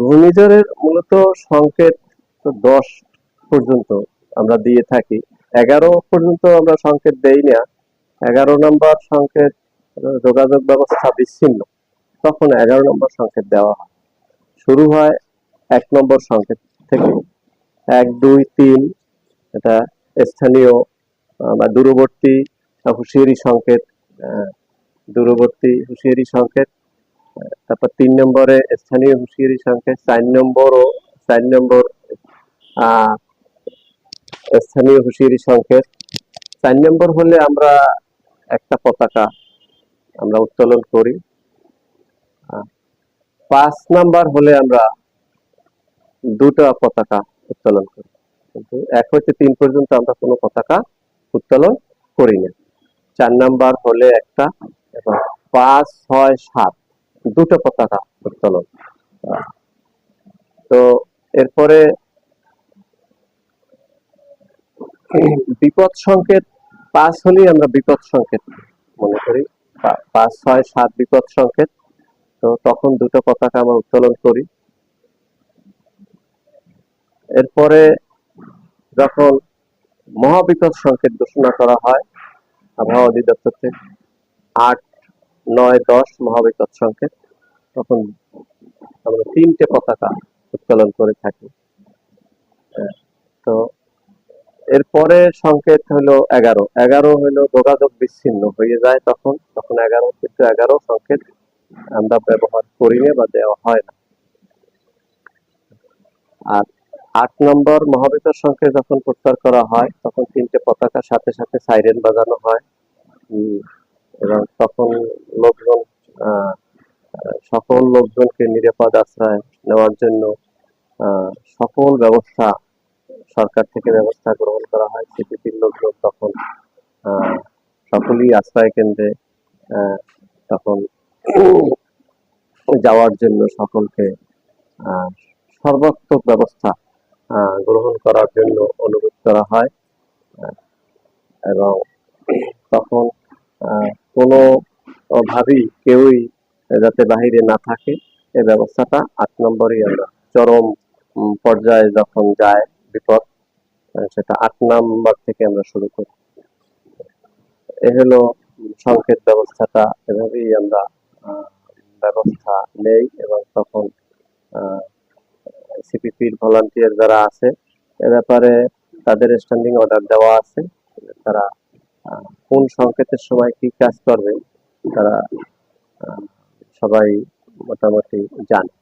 ঘূর্ণিঝড়ের মূলত সংকেত দশ পর্যন্ত আমরা দিয়ে থাকি। এগারো পর্যন্ত আমরা সংকেত দেই না। এগারো নম্বর সংকেত যোগাযোগ ব্যবস্থা বিচ্ছিন্ন। তখন এগারো নম্বর সংকেত দেওয়া হয়। শুরু হয় এক নম্বর সংকেত থেকে। এক, দুই, তিন, এটা স্থানীয় বা দূরবর্তী হুঁশিয়ারি সংকেত দূরবর্তী হুঁশিয়ারি সংকেত। তারপর তিন নম্বরে স্থানীয় হুঁশিয়ারি সংকেত চার নম্বর ও চার নম্বর স্থানীয় হুঁশিয়ারি সংকেত চার নম্বর হলে আমরা একটা পতাকা আমরা উত্তোলন করি। পাঁচ নাম্বার হলে আমরা দুটো পতাকা উত্তোলন করি। কিন্তু এক হইতে তিন পর্যন্ত আমরা কোনো পতাকা উত্তোলন করি না। চার নাম্বার হলে একটা এবং পাঁচ, ছয়, সাত দুটো পতাকা উত্তোলন। তো এরপরে বিপদ সংকেত পাঁচ হলেই আমরা বিপদ সংকেত মনে করি। পাঁচ, ছয়, সাত বিপদ সংকেত। তো তখন দুটো পতাকা আমরা উত্তোলন করি। এরপরে যখন মহাবিপদ সংকেত ঘোষণা করা হয় আবহাওয়া অধিদপ্তর থেকে আট, নয়, দশ মহাবিপদ সংকেত। তখন আমরা তিনটে পতাকা উত্তোলন করে থাকি। আহ, তো এরপরে সংকেত হলো এগারো। এগারো হলো যোগাযোগ বিচ্ছিন্ন হয়ে যায় তখন। তখন এগারো কিন্তু এগারো সংকেত আমরা ব্যবহার করি না বা দেওয়া হয় না। আর আট নম্বর মহাবিপদ সংকেত যখন প্রচার করা হয় তখন তিনটে পতাকার সাথে সাথে সাইরেন বাজানো হয়। এবং তখন লোকজন আহ, সকল লোকজনকে নিরাপদ আশ্রয় নেওয়ার জন্য সকল ব্যবস্থা সরকার থেকে ব্যবস্থা গ্রহণ করা হয়। সিপিপির লোকজন তখন সকলেই আশ্রয় কেন্দ্রে তখন যাওয়ার জন্য সকলকে সর্বাত্মক ব্যবস্থা গ্রহণ করার জন্য অনুরোধ করা হয়। এবং তখন আহ, কোনো ভাবেই কেউই যাতে বাহিরে না থাকে এই ব্যবস্থাটা আট নম্বরই আমরা। চরম পর্যায়ে যখন যায় বিপদ সেটা আট নাম্বার থেকে আমরা শুরু করি। এ হলো সংকেত ব্যবস্থাটা। এভাবেই আমরা ব্যবস্থা নেই এবং তখন সিপিপির ভলান্টিয়ার যারা আছে, এ ব্যাপারে তাদের স্ট্যান্ডিং অর্ডার দেওয়া আছে। তারা কোন সংকেতের সময় কি কাজ করবে তারা সবাই মোটামুটি জানে।